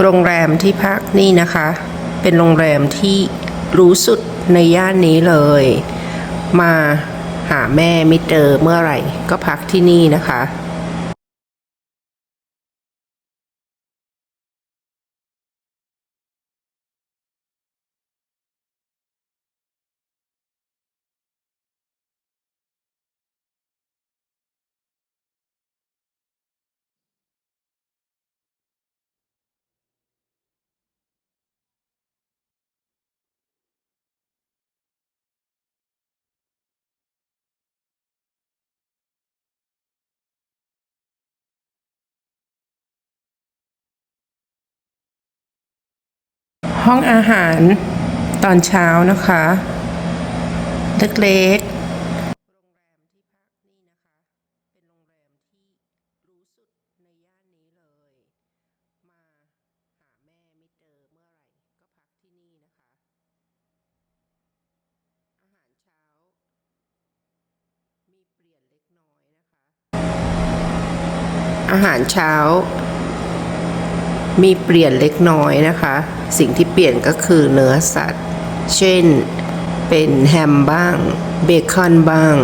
โรงแรมที่พักนี่นะคะ เป็นโรงแรมที่รู้สุดในย่านนี้เลย มาหาแม่ไม่เจอเมื่อไหร่ ก็พักที่นี่นะคะ ห้องอาหารตอนเช้านะคะ เล็กอาหารเช้า มีเปลี่ยนเล็กน้อยนะคะ สิ่งที่เปลี่ยนก็คือเนื้อสัตว์ เช่น เป็นแฮมบ้าง เบคอนบ้าง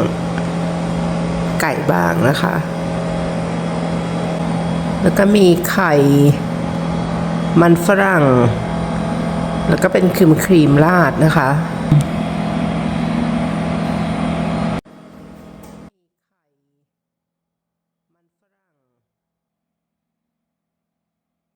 ไก่บ้างนะคะ แล้วก็มีไข่ มันฝรั่ง แล้วก็เป็นครีมครีมราดนะคะ